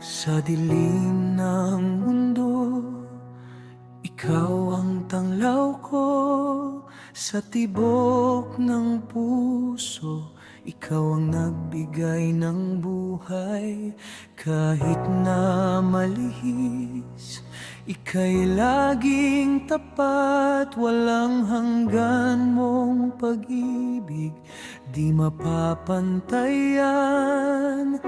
Sa dilim ng mundo Ikaw ang tanglaw ko. Sa tibok ng puso Ikaw ang nagbigay ng buhay. Kahit na malihis Ika'y laging tapat. Walang hanggan mong pag-ibig Di mapapantayan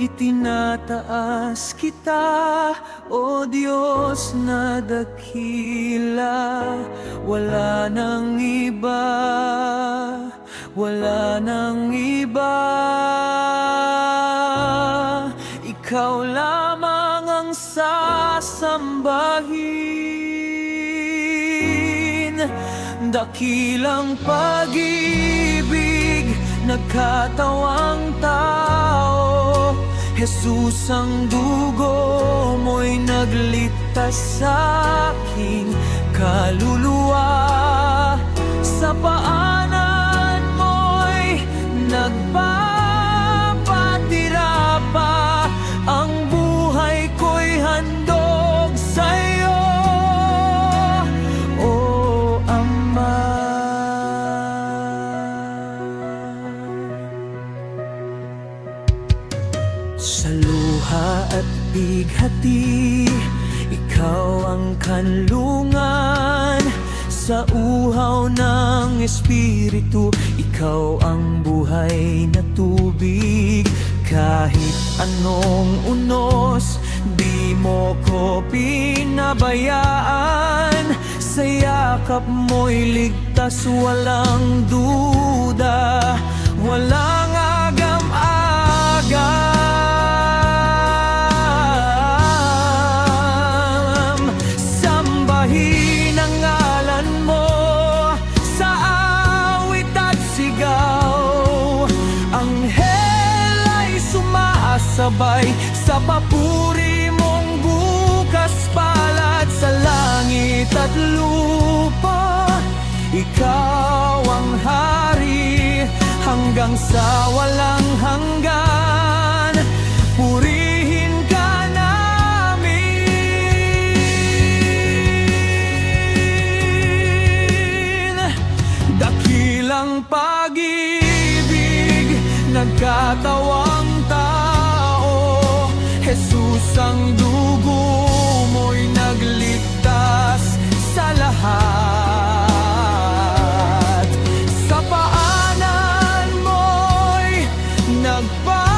Itinataas kita O Diyos na dakila. Wala nang iba Wala nang iba. Ikaw lamang ang sasambahin. Dakilang pag-ibig Nagkatawang tao Jesus ang dugo mo'y nagligtas sa aking kaluluwa Sa paanan mo'y nagpapatira Sa luha at bighati Ikaw ang kanlungan. Sa uhaw ng Espiritu Ikaw ang buhay na tubig. Kahit anong unos Di mo ko pinabayaan. Sa yakap mo'y ligtas Walang duda. Walang sumasabay Sa papuri mong bukas palad Sa langit at lupa. Ikaw ang hari Hanggang sa walang hanggan. Namin. Dakilang pag-ibig Nagkatawang tao Jesus ang dugo mo'y nagligtas sa lahat. Sa paanan mo'y nagpapatira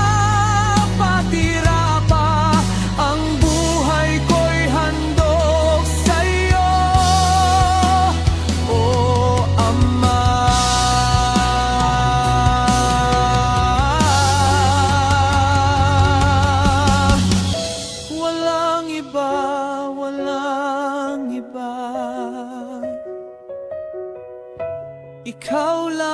一口老